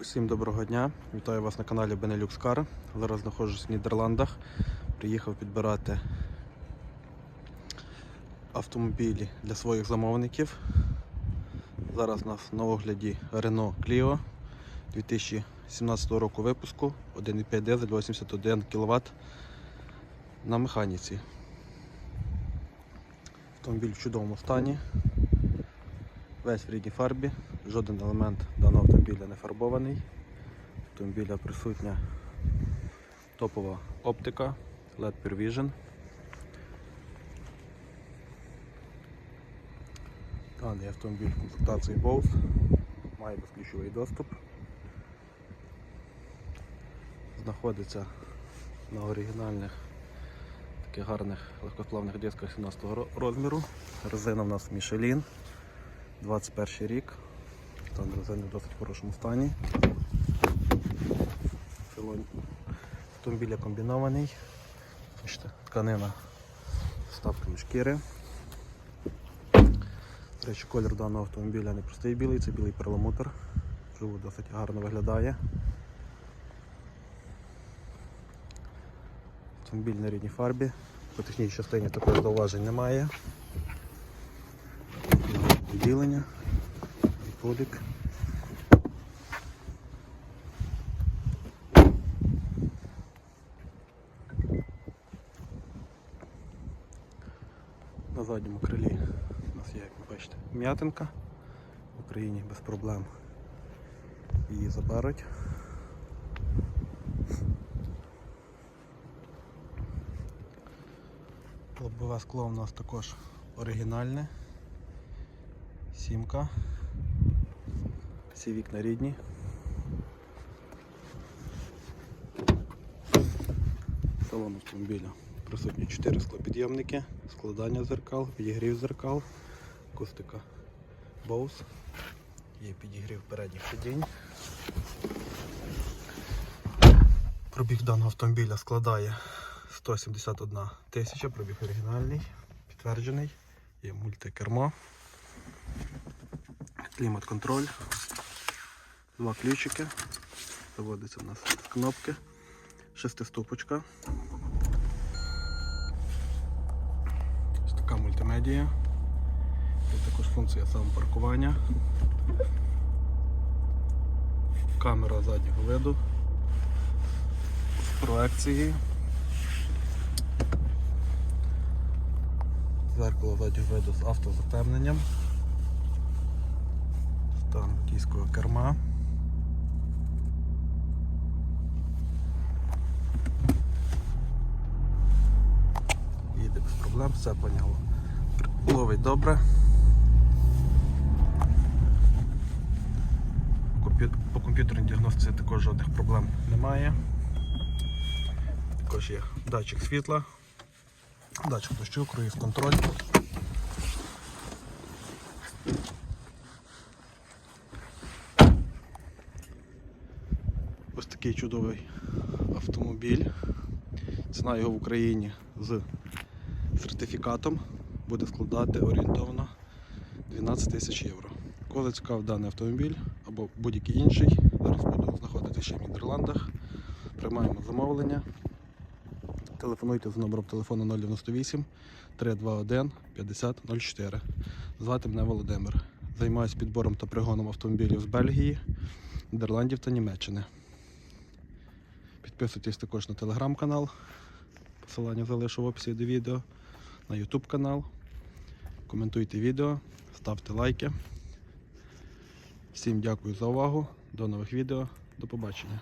Усім доброго дня! Вітаю вас на каналі Benelux Car. Зараз знаходжусь в Нідерландах. Приїхав підбирати автомобілі для своїх замовників. Зараз у нас на огляді Renault Clio 2017 року випуску 1,5 дизель 81 кВт на механіці. Автомобіль в чудовому стані. Весь в рідній фарбі, жоден елемент даного автомобіля не фарбований. В Автомобіля присутня топова оптика, LED Pure Vision. Даний автомобіль комплектації Bose, має безключовий доступ. Знаходиться на оригінальних таких гарних легкосплавних дисках 17 розміру. Резина в нас Michelin. 21 рік. Стан резини в досить хорошому стані. Салон автомобіля комбінований. Тканина з вставками шкіри. До речі, колір даного автомобіля не простий білий, це білий перламутр. Живу досить гарно виглядає. Автомобіль на рідній фарбі. По технічній частині також зауважень немає. Відділення, відходик. На задньому крилі у нас є, як ви бачите, м'ятинка. В Україні без проблем її заберуть. Лобове скло у нас також оригінальне. Сімка. Всі вікна рідні. Салон автомобіля. Присутні 4 склопідйомники, складання зеркал, підігрів зеркал, акустика Bose. Є підігрів передніх сидінь. Пробіг даного автомобіля складає 171 тисяча, пробіг оригінальний, підтверджений, є мультикермо клімат-контроль, два ключики, заводиться у нас з кнопки, шестиступочка. Ось така мультимедія. Є також функція самопаркування. Камера заднього виду, проекції. Зеркало заднього виду з автозатемненням стан водійського керма. Їде без проблем, все поняло. Ловить добре. По комп'ютерній діагностиці також жодних проблем немає. Також є датчик світла, датчик дощу, круїз контроль. Ось такий чудовий автомобіль. Ціна його в Україні з сертифікатом буде складати орієнтовно 12 тисяч євро. Коли цікав даний автомобіль або будь-який інший, зараз буду знаходитися ще в Нідерландах. Приймаємо замовлення. Телефонуйте за номером телефону 098 321 5004. Звати мене Володимир. Займаюся підбором та пригоном автомобілів з Бельгії, Нідерландів та Німеччини. Підписуйтесь також на телеграм-канал. Посилання залишу в описі до відео, на YouTube канал. Коментуйте відео, ставте лайки. Всім дякую за увагу. До нових відео. До побачення.